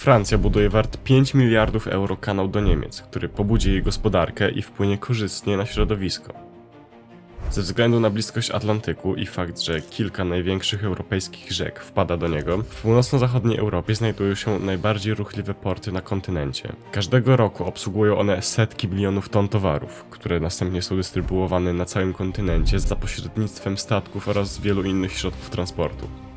Francja buduje wart 5 miliardów euro kanał do Niemiec, który pobudzi jej gospodarkę i wpłynie korzystnie na środowisko. Ze względu na bliskość Atlantyku i fakt, że kilka największych europejskich rzek wpada do niego, w północno-zachodniej Europie znajdują się najbardziej ruchliwe porty na kontynencie. Każdego roku obsługują one setki milionów ton towarów, które następnie są dystrybuowane na całym kontynencie za pośrednictwem statków oraz wielu innych środków transportu.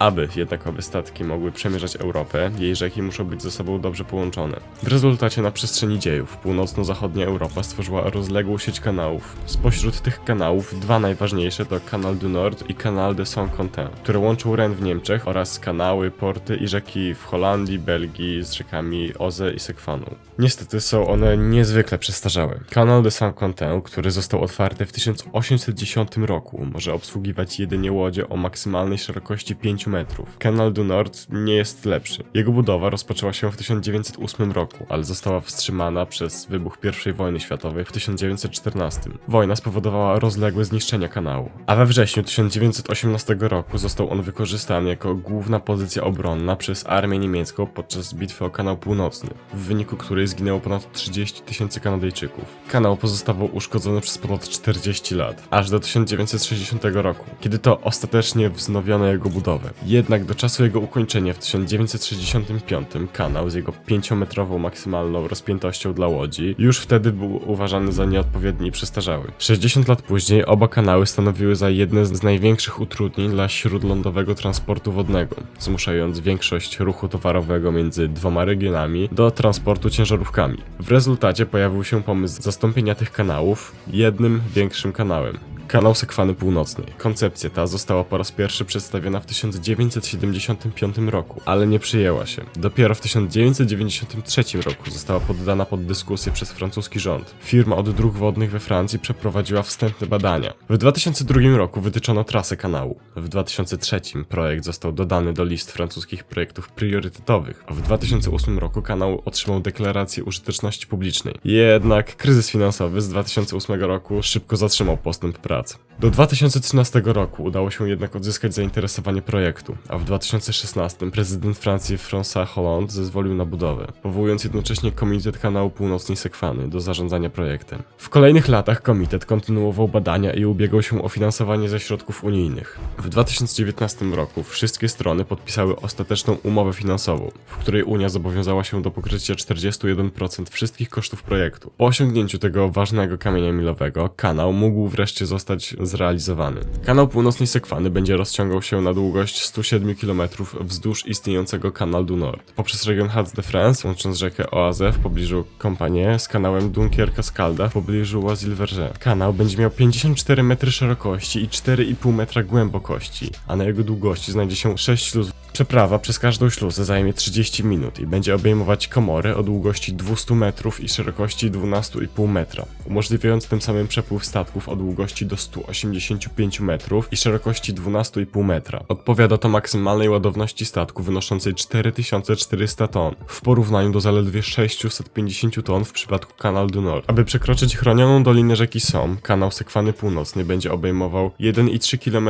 Aby jednak owe statki mogły przemierzać Europę, jej rzeki muszą być ze sobą dobrze połączone. W rezultacie na przestrzeni dziejów północno-zachodnia Europa stworzyła rozległą sieć kanałów. Spośród tych kanałów dwa najważniejsze to Canal du Nord i Canal de Saint-Quentin, które łączą Ren w Niemczech oraz kanały, porty i rzeki w Holandii, Belgii z rzekami Oze i Sekwaną. Niestety są one niezwykle przestarzałe. Canal de Saint-Quentin, który został otwarty w 1810 roku, może obsługiwać jedynie łodzie o maksymalnej szerokości 5 metrów. Canal du Nord nie jest lepszy. Jego budowa rozpoczęła się w 1908 roku, ale została wstrzymana przez wybuch I wojny światowej w 1914. Wojna spowodowała rozległe zniszczenia kanału, a we wrześniu 1918 roku został on wykorzystany jako główna pozycja obronna przez armię niemiecką podczas bitwy o Kanał Północny, w wyniku której zginęło ponad 30 tysięcy Kanadyjczyków. Kanał pozostawał uszkodzony przez ponad 40 lat, aż do 1960 roku, kiedy to ostatecznie wznowiono jego budowę. Jednak do czasu jego ukończenia w 1965 kanał z jego 5-metrową maksymalną rozpiętością dla łodzi już wtedy był uważany za nieodpowiedni i przestarzały. 60 lat później oba kanały stanowiły za jedne z największych utrudnień dla śródlądowego transportu wodnego, zmuszając większość ruchu towarowego między dwoma regionami do transportu ciężarówkami. W rezultacie pojawił się pomysł zastąpienia tych kanałów jednym większym kanałem. Kanał Sekwany Północnej. Koncepcja ta została po raz pierwszy przedstawiona w 1975 roku, ale nie przyjęła się. Dopiero w 1993 roku została poddana pod dyskusję przez francuski rząd. Firma od dróg wodnych we Francji przeprowadziła wstępne badania. W 2002 roku wytyczono trasę kanału. W 2003 projekt został dodany do list francuskich projektów priorytetowych, a w 2008 roku kanał otrzymał deklarację użyteczności publicznej. Jednak kryzys finansowy z 2008 roku szybko zatrzymał postęp остаться. Do 2013 roku udało się jednak odzyskać zainteresowanie projektu, a w 2016 prezydent Francji François Hollande zezwolił na budowę, powołując jednocześnie Komitet Kanału Północnej Sekwany do zarządzania projektem. W kolejnych latach komitet kontynuował badania i ubiegał się o finansowanie ze środków unijnych. W 2019 roku wszystkie strony podpisały ostateczną umowę finansową, w której Unia zobowiązała się do pokrycia 41% wszystkich kosztów projektu. Po osiągnięciu tego ważnego kamienia milowego, kanał mógł wreszcie zostać zrealizowany. Kanał Północnej Sekwany będzie rozciągał się na długość 107 km wzdłuż istniejącego Canal du Nord, poprzez region Hats-de-France, łącząc rzekę Oise w pobliżu Compagnie z kanałem Dunkier-Cascalda w pobliżu Oisille-Verger. Kanał będzie miał 54 metry szerokości i 4,5 metra głębokości, a na jego długości znajdzie się 6 śluz Przeprawa przez każdą śluzę zajmie 30 minut i będzie obejmować komory o długości 200 metrów i szerokości 12,5 metra, umożliwiając tym samym przepływ statków o długości do 185 metrów i szerokości 12,5 metra. Odpowiada to maksymalnej ładowności statku wynoszącej 4400 ton, w porównaniu do zaledwie 650 ton w przypadku Canal du Nord. Aby przekroczyć chronioną dolinę rzeki Somme, kanał Sekwany Północny będzie obejmował 1,3 km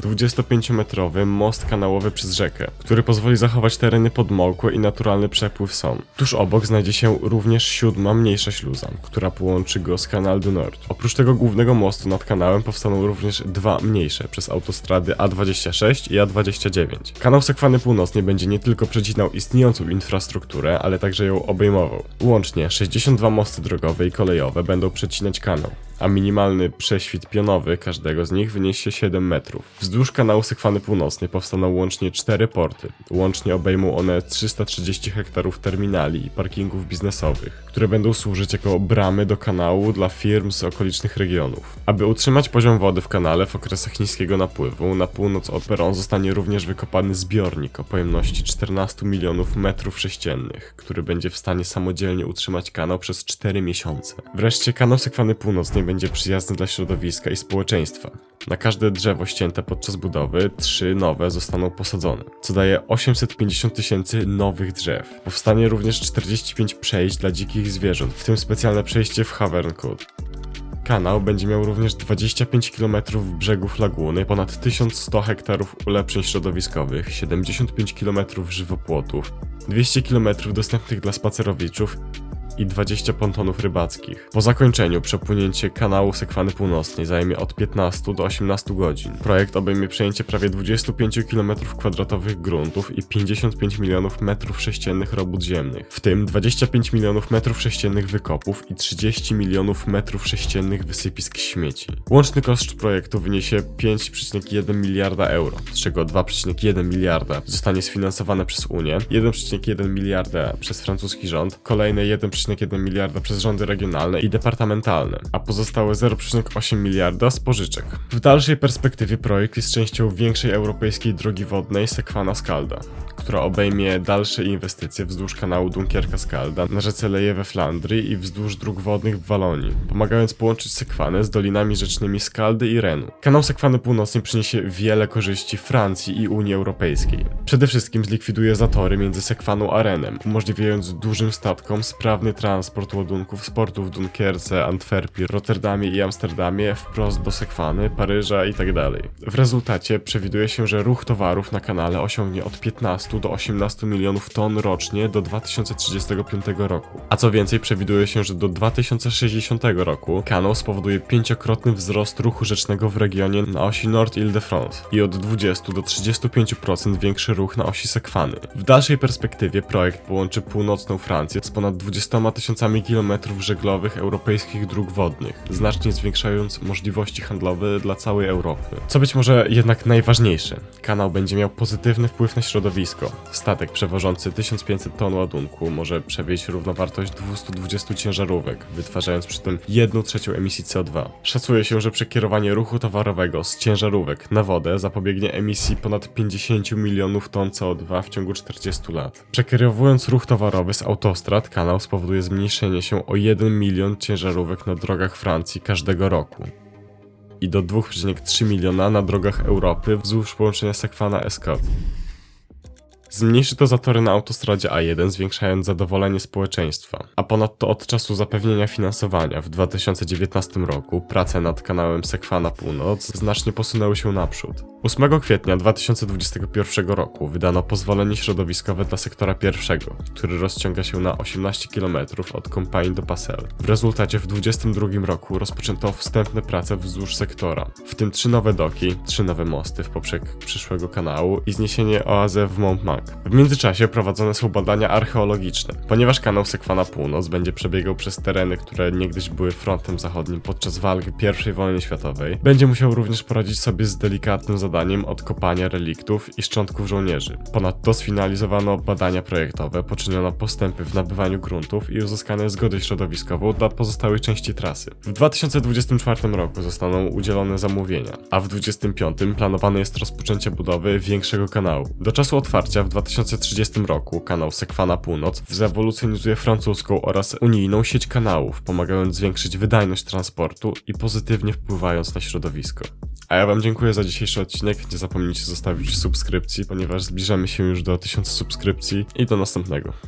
25-metrowy most kanałowy przez rzekę, który pozwoli zachować tereny podmokłe i naturalny przepływ Somme. Tuż obok znajdzie się również siódma mniejsza śluza, która połączy go z Canal du Nord. Oprócz tego głównego mostu nad kanałem powstaną również dwa mniejsze przez autostrady A26 i A29. Kanał Sekwany Północny będzie nie tylko przecinał istniejącą infrastrukturę, ale także ją obejmował. Łącznie 62 mosty drogowe i kolejowe będą przecinać kanał a minimalny prześwit pionowy każdego z nich wyniesie 7 metrów. Wzdłuż kanału Sekwany Północnej powstaną łącznie 4 porty. Łącznie obejmą one 330 hektarów terminali i parkingów biznesowych, które będą służyć jako bramy do kanału dla firm z okolicznych regionów. Aby utrzymać poziom wody w kanale w okresach niskiego napływu, na północ od Peron zostanie również wykopany zbiornik o pojemności 14 milionów metrów sześciennych, który będzie w stanie samodzielnie utrzymać kanał przez 4 miesiące. Wreszcie kanał Sekwany Północnej będzie przyjazny dla środowiska i społeczeństwa. Na każde drzewo ścięte podczas budowy, trzy nowe zostaną posadzone, co daje 850 tysięcy nowych drzew. Powstanie również 45 przejść dla dzikich zwierząt, w tym specjalne przejście w Haverncourt. Kanał będzie miał również 25 km brzegów laguny, ponad 1100 hektarów ulepszeń środowiskowych, 75 km żywopłotów, 200 km dostępnych dla spacerowiczów i 20 pontonów rybackich. Po zakończeniu przepłynięcie kanału Sekwany Północnej zajmie od 15 do 18 godzin. Projekt obejmie przejęcie prawie 25 km2 gruntów i 55 milionów metrów sześciennych robót ziemnych, w tym 25 milionów metrów sześciennych wykopów i 30 milionów metrów sześciennych wysypisk śmieci. Łączny koszt projektu wyniesie 5,1 miliarda euro, z czego 2,1 miliarda zostanie sfinansowane przez Unię, 1,1 miliarda przez francuski rząd, kolejne 1,1 miliarda przez rządy regionalne i departamentalne, a pozostałe 0,8 miliarda z pożyczek. W dalszej perspektywie projekt jest częścią większej europejskiej drogi wodnej Sekwana Skalda, która obejmie dalsze inwestycje wzdłuż kanału Dunkierka Skalda na rzece Leje we Flandrii i wzdłuż dróg wodnych w Walonii, pomagając połączyć Sekwanę z dolinami rzecznymi Skaldy i Renu. Kanał Sekwany Północnej przyniesie wiele korzyści Francji i Unii Europejskiej. Przede wszystkim zlikwiduje zatory między Sekwaną a Renem, umożliwiając dużym statkom sprawny transport ładunków z portów w Dunkierce, Antwerpii, Rotterdamie i Amsterdamie wprost do Sekwany, Paryża itd. W rezultacie przewiduje się, że ruch towarów na kanale osiągnie od 15 do 18 milionów ton rocznie do 2035 roku. A co więcej, przewiduje się, że do 2060 roku kanał spowoduje pięciokrotny wzrost ruchu rzecznego w regionie na osi Nord-Ile-de-France i od 20 do 35% większy ruch na osi Sekwany. W dalszej perspektywie projekt połączy północną Francję z ponad 20 tysiącami kilometrów żeglowych europejskich dróg wodnych, znacznie zwiększając możliwości handlowe dla całej Europy. Co być może jednak najważniejsze, kanał będzie miał pozytywny wpływ na środowisko. Statek przewożący 1500 ton ładunku może przewieźć równowartość 220 ciężarówek, wytwarzając przy tym 1 trzecią emisji CO2. Szacuje się, że przekierowanie ruchu towarowego z ciężarówek na wodę zapobiegnie emisji ponad 50 milionów ton CO2 w ciągu 40 lat. Przekierowując ruch towarowy z autostrad, kanał spowoduje zmniejszenie się o 1 milion ciężarówek na drogach Francji każdego roku i do 2,3 miliona na drogach Europy wzdłuż połączenia Sekwana-Escot. Zmniejszy to zatory na autostradzie A1, zwiększając zadowolenie społeczeństwa. A ponadto od czasu zapewnienia finansowania w 2019 roku prace nad kanałem Sekwana Północ znacznie posunęły się naprzód. 8 kwietnia 2021 roku wydano pozwolenie środowiskowe dla sektora pierwszego, który rozciąga się na 18 km od Compagne do Passel. W rezultacie w 2022 roku rozpoczęto wstępne prace wzdłuż sektora, w tym trzy nowe doki, trzy nowe mosty w poprzek przyszłego kanału i zniesienie oazę w Montmartre. W międzyczasie prowadzone są badania archeologiczne, ponieważ kanał Sekwana Północ będzie przebiegał przez tereny, które niegdyś były frontem zachodnim podczas walk I wojny światowej. Będzie musiał również poradzić sobie z delikatnym zadaniem odkopania reliktów i szczątków żołnierzy. Ponadto sfinalizowano badania projektowe, poczyniono postępy w nabywaniu gruntów i uzyskano zgodę środowiskową dla pozostałych części trasy. W 2024 roku zostaną udzielone zamówienia, a w 2025 planowane jest rozpoczęcie budowy większego kanału. Do czasu otwarcia w 2030 roku kanał Sekwana Północ zrewolucjonizuje francuską oraz unijną sieć kanałów, pomagając zwiększyć wydajność transportu i pozytywnie wpływając na środowisko. A ja wam dziękuję za dzisiejszy odcinek. Nie zapomnijcie zostawić subskrypcji, ponieważ zbliżamy się już do 1000 subskrypcji i do następnego.